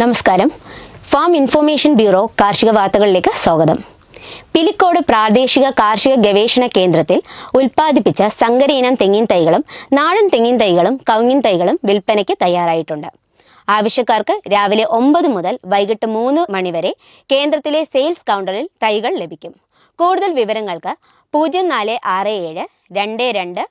നമസ്കാരം. Farm information bureau കാർഷിക വാർത്തകളിലേക്ക് സ്വാഗതം. പിലിക്കോട് പ്രാദേശിക കാർഷിക ഗവേഷണ കേന്ദ്രത്തിൽ ഉൽപ്പാദിപ്പിച്ച സങ്കര ഇനം തെങ്ങിൻ തൈകളും നാടൻ തെങ്ങിൻ തൈകളും കവുങ്ങിൻ തൈകളും വിൽപ്പനയ്ക്ക് തയ്യാറായിട്ടുണ്ട്. ആവശ്യക്കാർക്ക് രാവിലെ ഒമ്പത് മുതൽ വൈകിട്ട് മൂന്ന് മണിവരെ കേന്ദ്രത്തിലെ സെയിൽസ് കൗണ്ടറിൽ തൈകൾ ലഭിക്കും. കൂടുതൽ വിവരങ്ങൾക്ക് പൂജ്യം നാല് ആറ് ഏഴ് രണ്ട് രണ്ട്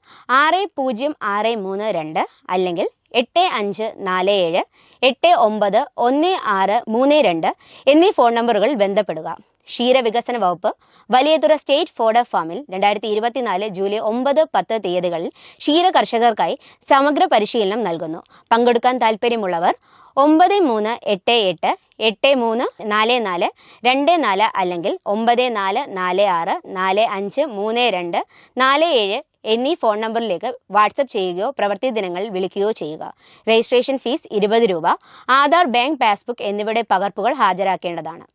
ആറ് പൂജ്യം ആറ് മൂന്ന് രണ്ട് അല്ലെങ്കിൽ എട്ട് അഞ്ച് നാല് ഏഴ് എട്ട് ഒമ്പത് ഒന്ന് ആറ് മൂന്ന് രണ്ട് എന്നീ ഫോൺ നമ്പറുകൾ ബന്ധപ്പെടുക. ക്ഷീരവികസന വകുപ്പ് വലിയതുറ സ്റ്റേറ്റ് ഫോഡർ ഫാമിൽ രണ്ടായിരത്തി ഇരുപത്തിനാല് ജൂലൈ ഒമ്പത് പത്ത് തീയതികളിൽ ക്ഷീര കർഷകർക്കായി സമഗ്ര പരിശീലനം നൽകുന്നു. പങ്കെടുക്കാൻ താല്പര്യമുള്ളവർ ഒമ്പത് മൂന്ന് എട്ട് എട്ട് എട്ട് മൂന്ന് നാല് നാല് രണ്ട് നാല് അല്ലെങ്കിൽ ഒമ്പത് നാല് നാല് ആറ് നാല് അഞ്ച് മൂന്ന് രണ്ട് നാല് ഏഴ് എന്നീ ഫോൺ നമ്പറിലേക്ക് വാട്സപ്പ് ചെയ്യുകയോ പ്രവൃത്തി ദിനങ്ങളിൽ വിളിക്കുകയോ ചെയ്യുക. രജിസ്ട്രേഷൻ ഫീസ് ഇരുപത് രൂപ. ആധാർ ബാങ്ക് പാസ്ബുക്ക് എന്നിവയുടെ പകർപ്പുകൾ ഹാജരാക്കേണ്ടതാണ്.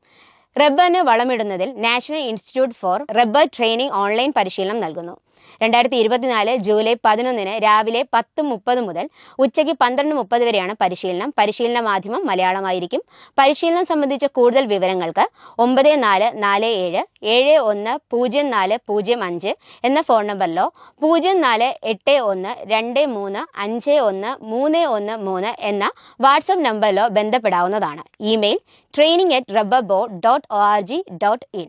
റബ്ബറിന് വളമിടുന്നതിൽ national institute for rubber training online പരിശീലനം നൽകുന്നു. രണ്ടായിരത്തി ഇരുപത്തിനാല് ജൂലൈ പതിനൊന്നിന് രാവിലെ പത്ത് മുപ്പത് മുതൽ ഉച്ചയ്ക്ക് പന്ത്രണ്ട് മുപ്പത് വരെയാണ് പരിശീലനം. പരിശീലന മാധ്യമം മലയാളമായിരിക്കും. പരിശീലനം സംബന്ധിച്ച കൂടുതൽ വിവരങ്ങൾക്ക് ഒമ്പത് നാല് നാല് ഏഴ് ഏഴ് ഒന്ന് പൂജ്യം നാല് പൂജ്യം അഞ്ച് എന്ന ഫോൺ നമ്പറിലോ പൂജ്യം നാല് എട്ട് ഒന്ന് രണ്ട് മൂന്ന് അഞ്ച് ഒന്ന് മൂന്ന് ഒന്ന് മൂന്ന് എന്ന വാട്സപ്പ് നമ്പറിലോ ബന്ധപ്പെടാവുന്നതാണ്. Email training at rubber board dot O R G dot in